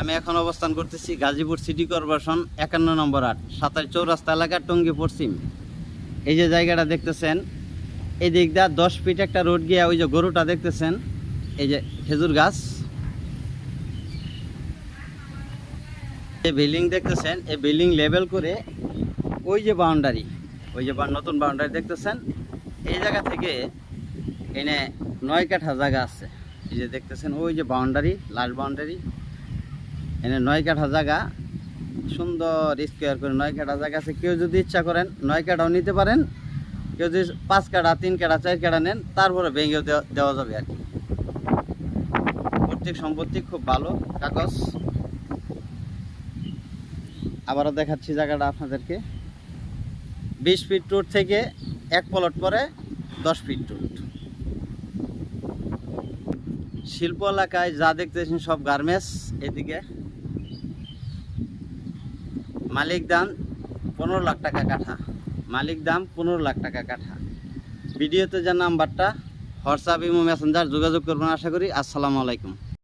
আমি এখন অবস্থান করতেছি গাজীপুর সিটি কর্পোরেশন একান্ন নম্বর আট, সাতাশ চৌরাস্তা এলাকা টঙ্গী পশ্চিম। এই যে জায়গাটা দেখতেছেন এই দিক দিয়ে দশ ফিট একটা রোড গিয়ে ওই যে গরুটা দেখতেছেন, এই যে খেজুর গাছ। এই বিল্ডিং দেখতেছেন, এই বিল্ডিং লেভেল করে ওই যে বাউন্ডারি, ওই যে নতুন বাউন্ডারি দেখতেছেন, এই জায়গা থেকে এনে নয় কাঠা জায়গা আছে। এই যে দেখতেছেন, ওই যে বাউন্ডারি লাল বাউন্ডারি। এনে নয় কাঠা জায়গা, সুন্দর স্কোয়ার করে নয় কাঠা জায়গা আছে। কেউ যদি ইচ্ছা করেন, নয় কাঠাও নিতে পারেন। কেউ যদি পাঁচ কাঠা, তিন কাঠা, চার কাঠা নেন, তারপরে ভেঙেও দেওয়া- যাবে আর কি। প্রত্যেক সম্পত্তি খুব ভালো, কাগজ। আবারও দেখাচ্ছি জায়গাটা আপনাদেরকে। বিশ ফিট রোড থেকে এক পলট পরে দশ ফিট রোড শিল্প এলাকায় যা দেখতেছেন সব গার্মেন্টস এদিকে। মালিক দাম পনেরো লাখ টাকা কাঠা। মালিক দাম পনেরো লাখ টাকা কাঠা। ভিডিওতে যে নাম্বারটা, হোয়াটসঅ্যাপ, ইমো, মেসেঞ্জার যোগাযোগ করবেন আশা করি। আসসালামু আলাইকুম।